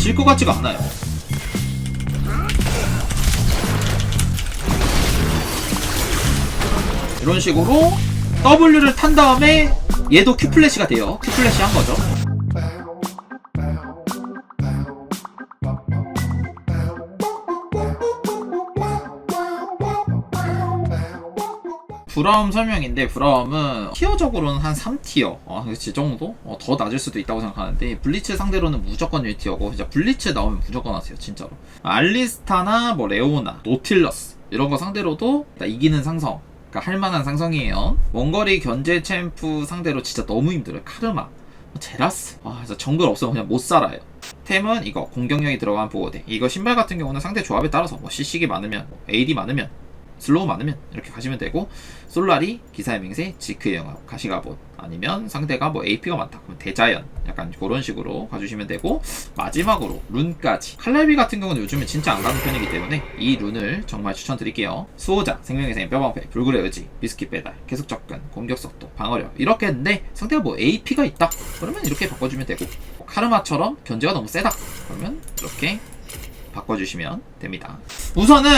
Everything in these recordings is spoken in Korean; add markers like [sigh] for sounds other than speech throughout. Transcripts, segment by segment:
질 것 같지가 않아요. 이런 식으로 W를 탄 다음에 얘도 Q 플래시가 돼요. Q 플래시 한 거죠. 브라움 설명인데 브라움은 티어적으로는 한 3티어. 어, 그치 정도? 어, 더 낮을 수도 있다고 생각하는데 블리츠 상대로는 무조건 1티어고 진짜 블리츠 나오면 무조건 하세요 진짜로. 알리스타나 뭐 레오나 노틸러스 이런 거 상대로도 다 이기는 상성. 그러니까 할만한 상성이에요. 원거리 견제 챔프 상대로 진짜 너무 힘들어요. 카르마 제라스. 아 진짜 정글 없으면 그냥 못 살아요. 템은 이거 공격력이 들어간 보호대. 이거 신발 같은 경우는 상대 조합에 따라서 뭐 CC기 많으면 뭐 AD 많으면 슬로우 많으면 이렇게 가시면 되고 솔라리, 기사의 맹세, 지크의 영합, 가시가봇 아니면 상대가 뭐 AP가 많다. 그럼 대자연 약간 그런 식으로 가주시면 되고 마지막으로 룬까지. 칼날비 같은 경우는 요즘에 진짜 안 가는 편이기 때문에 이 룬을 정말 추천드릴게요. 수호자, 생명의 생, 뼈방패, 불굴의 의지, 비스킷 배달, 계속 접근, 공격 속도, 방어력. 이렇게 했는데 상대가 뭐 AP가 있다? 그러면 이렇게 바꿔주면 되고. 뭐 카르마처럼 견제가 너무 세다? 그러면 이렇게 바꿔주시면 됩니다. 우선은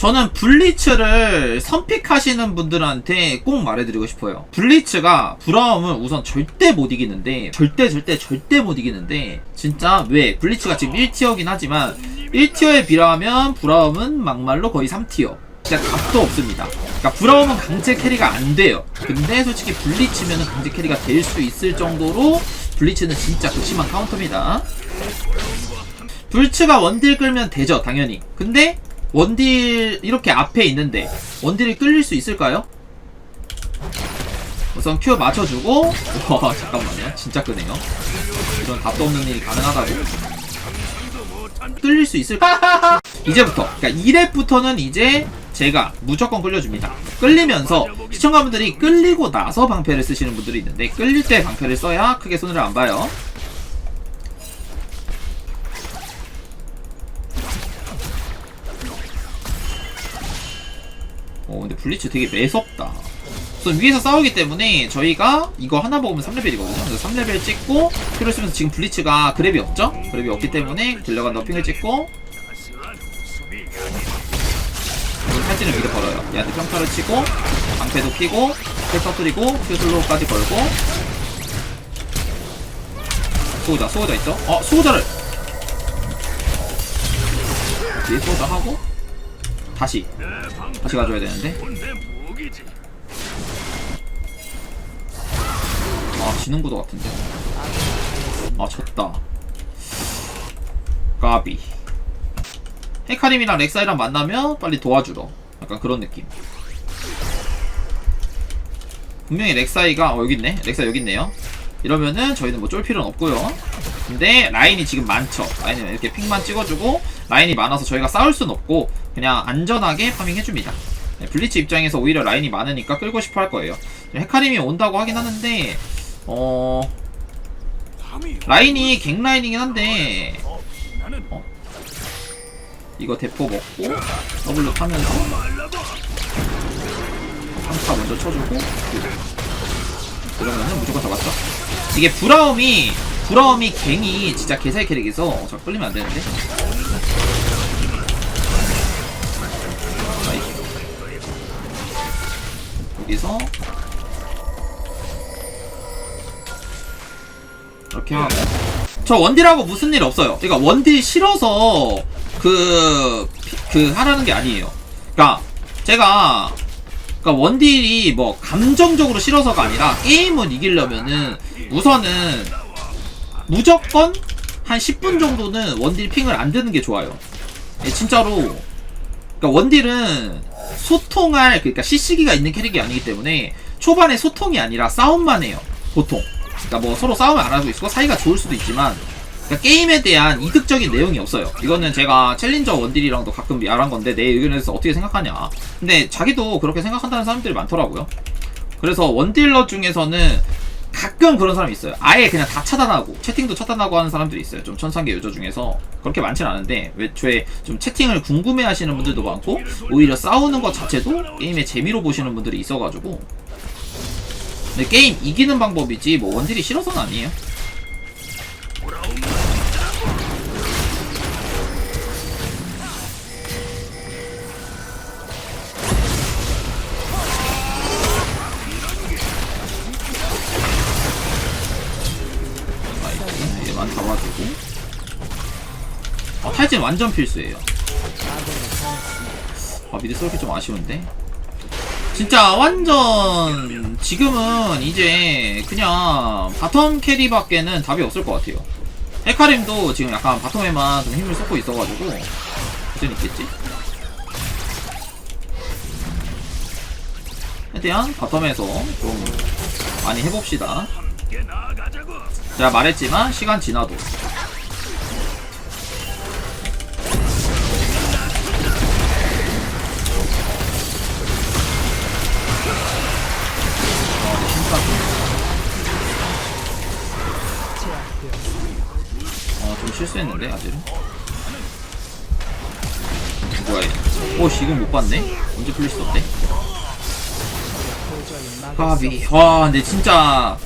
저는 블리츠를 선픽하시는 분들한테 꼭 말해드리고 싶어요. 블리츠가 브라움은 우선 절대 못 이기는데, 절대 절대 절대 못 이기는데, 진짜 왜? 블리츠가 지금 1티어긴 하지만, 1티어에 비하면 브라움은 막말로 거의 3티어. 진짜 답도 없습니다. 그러니까 브라움은 강제 캐리가 안 돼요. 근데 솔직히 블리츠면 강제 캐리가 될 수 있을 정도로 블리츠는 진짜 극심한 카운터입니다. 불츠가 원딜 끌면 되죠, 당연히. 근데 원딜 이렇게 앞에 있는데 원딜이 끌릴 수 있을까요? 우선 큐 맞춰주고 와 잠깐만요. 진짜 끄네요. 이런 답도 없는 일이 가능하다고. 끌릴 수 있을까? 이제부터 그러니까 2렙부터는 이제 제가 무조건 끌려줍니다. 끌리면서 시청자분들이 끌리고 나서 방패를 쓰시는 분들이 있는데 끌릴 때 방패를 써야 크게 손해를 안 봐요 어 근데 블리츠 되게 매섭다. 우선 위에서 싸우기 때문에 저희가 이거 하나 먹으면 3레벨이거든요. 그래서 3레벨 찍고 필요 쓰면서 지금 블리츠가 그랩이 없죠? 그랩이 없기 때문에 들려간 너핑을 찍고 그리고 탈진을 미리 걸어요. 얘한테 평타를 치고 방패도 키고 스펠 터뜨리고 큐슬로우까지 걸고. 수호자 수호자 있죠? 어 수호자를! 뒤에 수호자 하고 다시. 다시 가져야 되는데. 아 지는 구도 같은데. 아 졌다. 까비. 헤카림이랑 렉사이랑 만나면 빨리 도와주러. 약간 그런 느낌. 분명히 렉사이가 어 여기 있네. 렉사 여기 있네요. 이러면은 저희는 뭐 쫄 필요는 없고요. 근데 라인이 지금 많죠. 라인은 이렇게 픽만 찍어주고 라인이 많아서 저희가 싸울 순 없고 그냥 안전하게 파밍 해줍니다. 네, 블리츠 입장에서 오히려 라인이 많으니까 끌고 싶어 할 거예요. 헤카림이 온다고 하긴 하는데 어 라인이 갱 라인이긴 한데 어? 이거 대포 먹고 더블로 타면서 한타 먼저 쳐주고 그러면은 무조건 잡았죠? 이게 브라움이 브라움이 갱이 진짜 개살 캐릭이서 저 끌리면 안 되는데 여기서 이렇게 하고 저 원딜하고 무슨 일 없어요 그러니까 원딜 싫어서 그, 피- 그 하라는 게 아니에요 그러니까 제가 그러니까 원딜이 뭐 감정적으로 싫어서가 아니라 게임을 이기려면은 우선은 무조건 한 10분 정도는 원딜 핑을 안 드는 게 좋아요. 예, 진짜로. 그러니까 원딜은 소통할 그러니까 CC기가 있는 캐릭이 아니기 때문에 초반에 소통이 아니라 싸움만 해요. 보통. 그러니까 뭐 서로 싸움을 안 하고 있고 사이가 좋을 수도 있지만 그러니까 게임에 대한 이득적인 내용이 없어요. 이거는 제가 챌린저 원딜이랑도 가끔 말한 건데 내 의견에서 어떻게 생각하냐. 근데 자기도 그렇게 생각한다는 사람들이 많더라고요. 그래서 원딜러 중에서는 가끔 그런 사람이 있어요. 아예 그냥 다 차단하고 채팅도 차단하고 하는 사람들이 있어요. 좀 천상계 유저 중에서 그렇게 많진 않은데 애초에 좀 채팅을 궁금해하시는 분들도 많고 오히려 싸우는 것 자체도 게임의 재미로 보시는 분들이 있어가지고 근데 게임 이기는 방법이지 뭐 원딜이 싫어서는 아니에요. 탈진 완전 필수예요. 아 미드 쏠게 좀 아쉬운데. 진짜 완전 지금은 이제 그냥 바텀 캐리밖에는 답이 없을 것 같아요. 헤카림도 지금 약간 바텀에만 좀 힘을 쏟고 있어가지고 무슨 있겠지? 최대한 바텀에서 좀 많이 해봅시다. 제가 말했지만 시간 지나도 실수했는데, 아직은. 뭐야, 얘. 어, 씨, 이건 못 봤네? 언제 풀릴 수 없대? 까비. 와, 근데 진짜.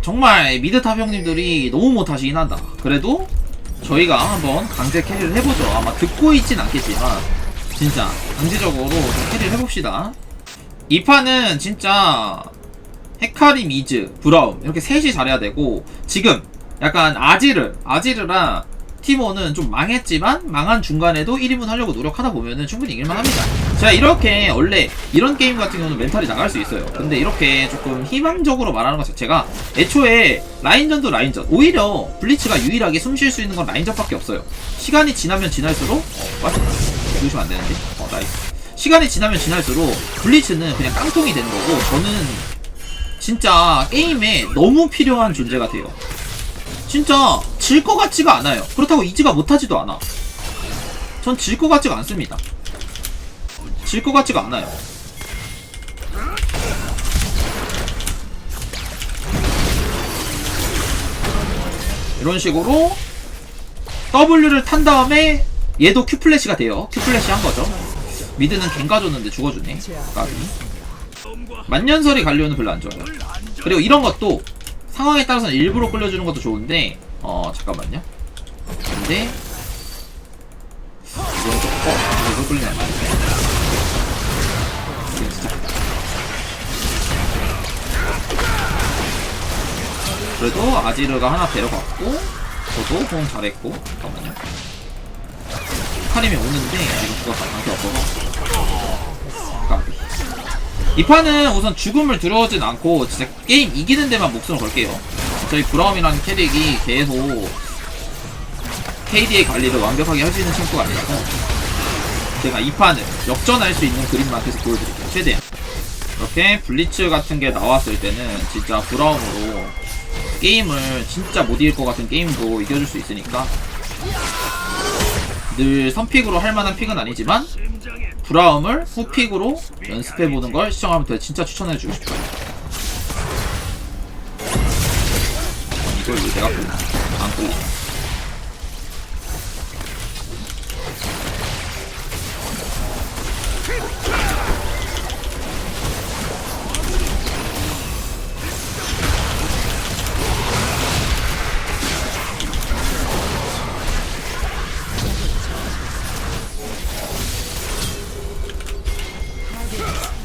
정말 미드탑 형님들이 너무 못하시긴 한다. 그래도 저희가 한번 강제 캐리를 해보죠. 아마 듣고 있진 않겠지만, 진짜 강제적으로 좀 캐리를 해봅시다. 이 판은 진짜 헤카리 미즈, 브라움 이렇게 셋이 잘해야 되고 지금 약간 아지르, 아지르랑 티모는 좀 망했지만 망한 중간에도 1인분 하려고 노력하다 보면은 충분히 이길만 합니다. 제가 이렇게 원래 이런 게임 같은 경우는 멘탈이 나갈 수 있어요. 근데 이렇게 조금 희망적으로 말하는 것 자체가 애초에 라인전도 라인전 오히려 블리츠가 유일하게 숨 쉴 수 있는 건 라인전밖에 없어요. 시간이 지나면 지날수록 어, 맞아. 죽으시면 안 되는데. 어, 나이스. 시간이 지나면 지날수록 블리츠는 그냥 깡통이 되는 거고 저는 진짜 게임에 너무 필요한 존재가 돼요. 진짜 질 것 같지가 않아요. 그렇다고 이지가 못하지도 않아. 전 질 것 같지가 않습니다. 질 것 같지가 않아요. 이런 식으로 W를 탄 다음에 얘도 Q 플래시가 돼요. Q 플래시 한 거죠. 미드는 갱가 줬는데 죽어주네. 까비. 만년설이 갈려는 별로 안 좋아요. 그리고 이런 것도 상황에 따라서는 일부러 끌려주는 것도 좋은데 어 잠깐만요. 근데 이건 좀 어, 이거 되는데. 이게 진짜. 그래도 아지르가 하나 데려갔고 저도 호응 잘했고 잠깐만요. 카림이 오는데 지금 죽었다 방패 없어서 까비. 이 판은 우선 죽음을 두려워하진 않고 진짜 게임 이기는 데만 목숨을 걸게요. 저희 브라움이라는 캐릭이 계속 KD의 관리를 완벽하게 할 수 있는 친구가 아니라서 제가 이 판을 역전할 수 있는 그림만 계속 보여드릴게요. 최대한. 이렇게 블리츠 같은 게 나왔을 때는 진짜 브라움으로 게임을 진짜 못 이길 것 같은 게임도 이겨줄 수 있으니까 늘 선픽으로 할 만한 픽은 아니지만 브라움을 후픽으로 연습해보는 걸 시청하면 진짜 추천해주고 싶어요. 이걸 왜 내가 끌리나? 안 끌리네.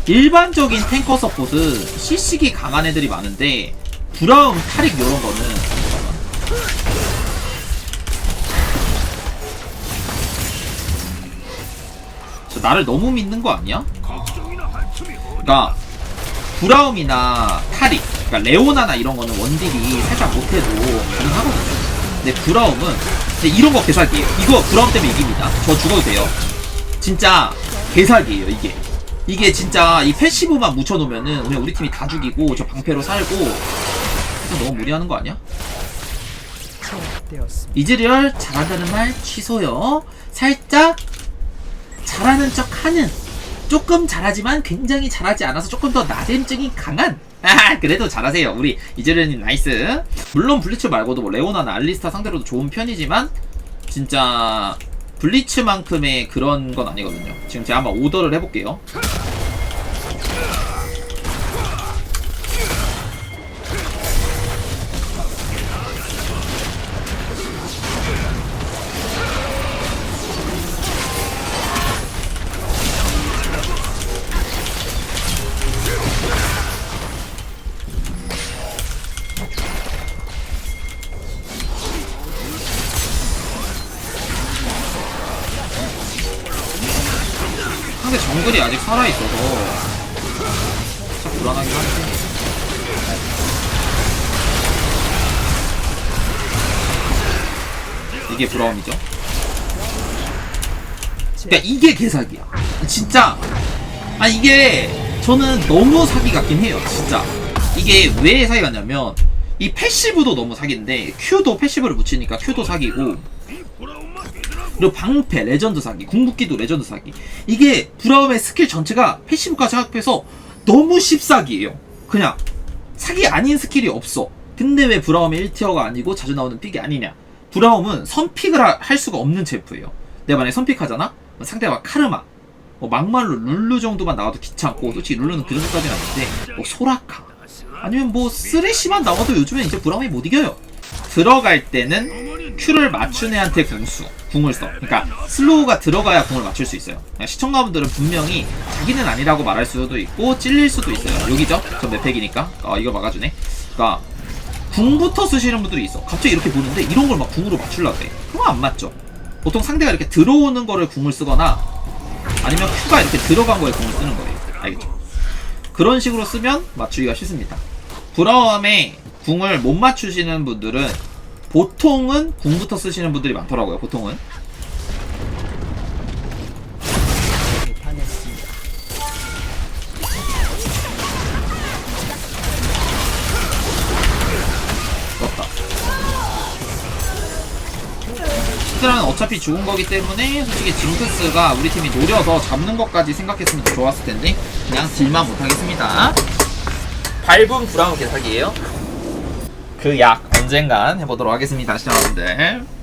일반적인 탱커 서폿은 CC기 강한 애들이 많은데 브라움, 타릭 이런 거는. 저 나를 너무 믿는 거 아니야? 그러니까 브라움이나 타릭, 그러니까 레오나나 이런 거는 원딜이 살짝 못해도 가능하거든요. 근데 브라움은 근데 이런 거 개사기예요. 이거 브라움 때문에 이깁니다. 저 죽어도 돼요. 진짜 개사기예요 이게. 이게 진짜 이 패시브만 묻혀놓으면은 그냥 우리 팀이 다 죽이고 저 방패로 살고 너무 무리하는 거 아니야? 이즈리얼 잘한다는 말 취소요. 살짝 잘하는 척 하는. 조금 잘하지만 굉장히 잘하지 않아서 조금 더 나댐증이 강한. [laughs] 아 그래도 잘하세요 우리 이즈리얼님. 나이스. 물론 블리츠 말고도 뭐 레오나나 알리스타 상대로도 좋은 편이지만 진짜 블리츠만큼의 그런 건 아니거든요. 지금 제가 한번 오더를 해볼게요 정글이 아직 살아있어서. 참 불안하긴 한데. 이게 브라움이죠? 그러니까 이게 개사기야. 진짜. 아 이게 저는 너무 사기 같긴 해요 진짜. 이게 왜 사기 같냐면 이 패시브도 너무 사기인데 Q도 패시브를 붙이니까 Q도 사기고 그리고 방패 레전드 사기 궁극기도 레전드 사기. 이게 브라움의 스킬 전체가 패시브까지 합해서 너무 씹사기예요. 그냥 사기 아닌 스킬이 없어. 근데 왜 브라움의 1티어가 아니고 자주 나오는 픽이 아니냐? 브라움은 선픽을 하- 할 수가 없는 챔프예요. 내가 만약에 선픽하잖아? 그럼 상대가 카르마. 뭐 막말로 룰루 정도만 나와도 귀찮고 솔직히 룰루는 그 정도까지는 아닌데 뭐 소라카. 아니면 뭐 쓰레쉬만 나와도 요즘엔 이제 브라움이 못 이겨요. 들어갈 때는 Q를 맞춘 애한테 궁수 궁을 써. 그러니까 슬로우가 들어가야 궁을 맞출 수 있어요. 그러니까 시청자분들은 분명히 자기는 아니라고 말할 수도 있고 찔릴 수도 있어요. 여기죠? 저 맵팩이니까. 아 이걸 막아주네. 그러니까 궁부터 쓰시는 분들이 있어. 갑자기 이렇게 보는데 이런 걸 막 궁으로 맞추려고 해. 그건 안 맞죠? 보통 상대가 이렇게 들어오는 거를 궁을 쓰거나 아니면 Q가 이렇게 들어간 거에 궁을 쓰는 거예요. 알겠죠? 그런 식으로 쓰면 맞추기가 쉽습니다. 브라움에 궁을 못 맞추시는 분들은 보통은 궁부터 쓰시는 분들이 많더라고요 보통은. 히드라는 어차피 죽은 거기 때문에 솔직히 징크스가 우리 팀이 노려서 잡는 것까지 생각했으면 더 좋았을 텐데 그냥 딜만 못하겠습니다. 밟은 브라운 개사기예요. 그 약 언젠간 해보도록 하겠습니다. 시청자분들